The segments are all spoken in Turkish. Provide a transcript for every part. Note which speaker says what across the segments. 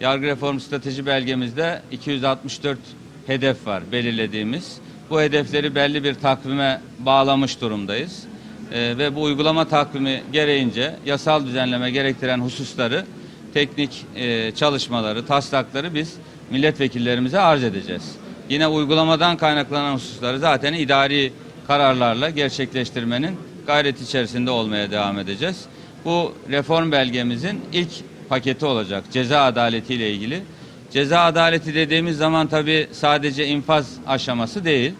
Speaker 1: yargı reform strateji belgemizde 264 hedef var belirlediğimiz. Bu hedefleri belli bir takvime bağlamış durumdayız. Ee, ve bu uygulama takvimi gereğince yasal düzenleme gerektiren hususları, teknik e, çalışmaları, taslakları biz milletvekillerimize arz edeceğiz. Yine uygulamadan kaynaklanan hususları zaten idari kararlarla gerçekleştirmenin gayret içerisinde olmaya devam edeceğiz. Bu reform belgemizin ilk paketi olacak ceza adaleti ile ilgili. Ceza adaleti dediğimiz zaman tabii sadece infaz aşaması değil,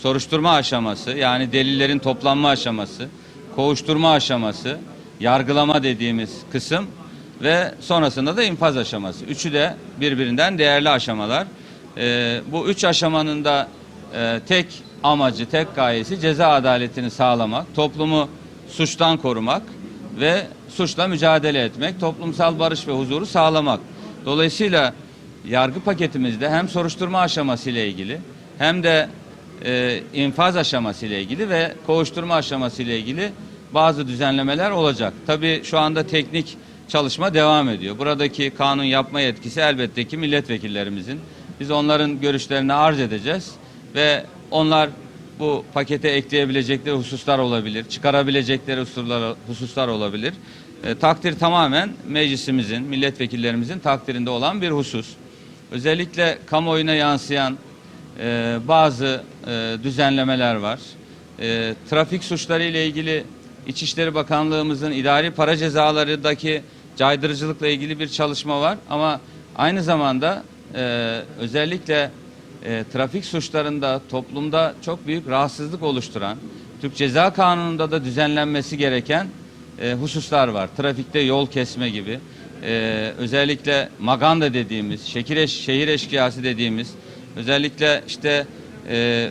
Speaker 1: soruşturma aşaması yani delillerin toplanma aşaması, kovuşturma aşaması, yargılama dediğimiz kısım ve sonrasında da infaz aşaması. Üçü de birbirinden değerli aşamalar. Ee, bu üç aşamanın da e, tek amacı, tek gayesi ceza adaletini sağlamak, toplumu suçtan korumak ve suçla mücadele etmek, toplumsal barış ve huzuru sağlamak. Dolayısıyla yargı paketimizde hem soruşturma aşaması ile ilgili hem de e, infaz aşaması ile ilgili ve kovuşturma aşaması ile ilgili bazı düzenlemeler olacak. Tabii şu anda teknik çalışma devam ediyor. Buradaki kanun yapma yetkisi elbette ki milletvekillerimizin. Biz onların görüşlerini arz edeceğiz ve onlar bu pakete ekleyebilecekleri hususlar olabilir, çıkarabilecekleri hususlar, hususlar olabilir. E, takdir tamamen meclisimizin, milletvekillerimizin takdirinde olan bir husus. Özellikle kamuoyuna yansıyan e, bazı e, düzenlemeler var. E, trafik suçları ile ilgili İçişleri Bakanlığımızın idari para cezalarındaki caydırıcılıkla ilgili bir çalışma var ama aynı zamanda e, özellikle e, trafik suçlarında toplumda çok büyük rahatsızlık oluşturan, Türk Ceza Kanunu'nda da düzenlenmesi gereken e, hususlar var. Trafikte yol kesme gibi, e, özellikle maganda dediğimiz, şekil eş, şehir eşkıyası dediğimiz, özellikle işte e,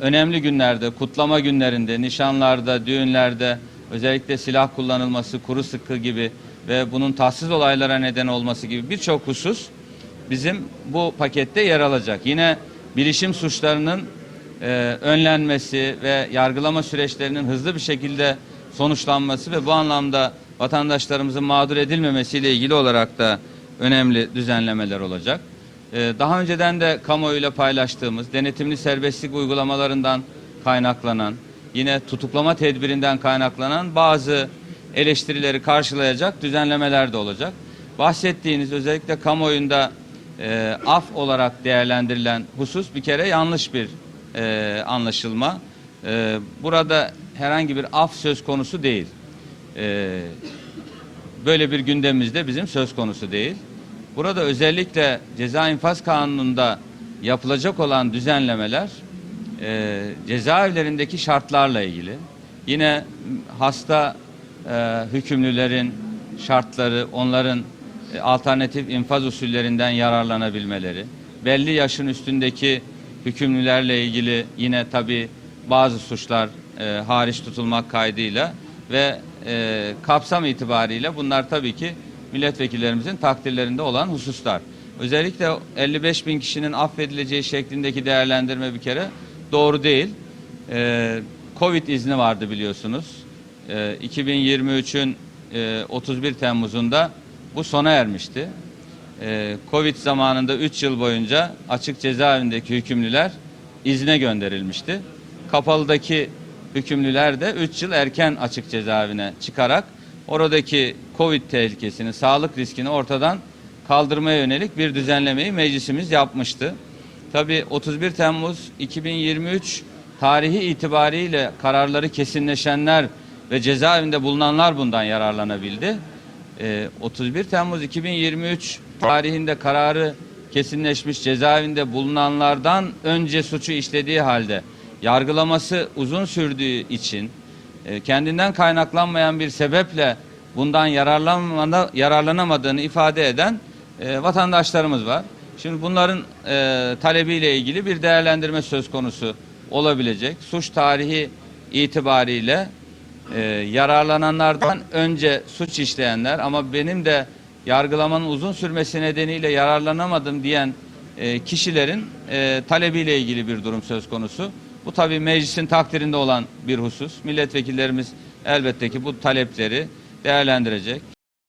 Speaker 1: önemli günlerde, kutlama günlerinde, nişanlarda, düğünlerde özellikle silah kullanılması, kuru sıkı gibi ve bunun tatsız olaylara neden olması gibi birçok husus bizim bu pakette yer alacak. Yine bilişim suçlarının e, önlenmesi ve yargılama süreçlerinin hızlı bir şekilde sonuçlanması ve bu anlamda vatandaşlarımızın mağdur edilmemesiyle ilgili olarak da önemli düzenlemeler olacak. Ee, daha önceden de kamuoyuyla paylaştığımız denetimli serbestlik uygulamalarından kaynaklanan, yine tutuklama tedbirinden kaynaklanan bazı eleştirileri karşılayacak düzenlemeler de olacak. Bahsettiğiniz özellikle kamuoyunda e, af olarak değerlendirilen husus bir kere yanlış bir e, anlaşılma. E, burada herhangi bir af söz konusu değil. E, böyle bir gündemimizde bizim söz konusu değil. Burada özellikle ceza infaz kanununda yapılacak olan düzenlemeler e, cezaevlerindeki şartlarla ilgili. Yine hasta e, hükümlülerin şartları, onların alternatif infaz usullerinden yararlanabilmeleri, belli yaşın üstündeki hükümlülerle ilgili yine tabi bazı suçlar e, hariç tutulmak kaydıyla ve e, kapsam itibariyle bunlar tabii ki milletvekillerimizin takdirlerinde olan hususlar. Özellikle 55 bin kişinin affedileceği şeklindeki değerlendirme bir kere doğru değil. Ee, Covid izni vardı biliyorsunuz. Ee, 2023'ün e, 31 Temmuz'unda bu sona ermişti. Ee, Covid zamanında 3 yıl boyunca açık cezaevindeki hükümlüler izne gönderilmişti. Kapalıdaki hükümlüler de 3 yıl erken açık cezaevine çıkarak oradaki Covid tehlikesini, sağlık riskini ortadan kaldırmaya yönelik bir düzenlemeyi meclisimiz yapmıştı. Tabi 31 Temmuz 2023 tarihi itibariyle kararları kesinleşenler ve cezaevinde bulunanlar bundan yararlanabildi. Ee, 31 Temmuz 2023 tarihinde kararı kesinleşmiş cezaevinde bulunanlardan önce suçu işlediği halde yargılaması uzun sürdüğü için e, kendinden kaynaklanmayan bir sebeple bundan yararlanamadığını ifade eden e, vatandaşlarımız var. Şimdi bunların e, talebiyle ilgili bir değerlendirme söz konusu olabilecek. Suç tarihi itibariyle e, yararlananlardan önce suç işleyenler ama benim de yargılamanın uzun sürmesi nedeniyle yararlanamadım diyen e, kişilerin e, talebiyle ilgili bir durum söz konusu. Bu tabii meclisin takdirinde olan bir husus. Milletvekillerimiz elbette ki bu talepleri değerlendirecek.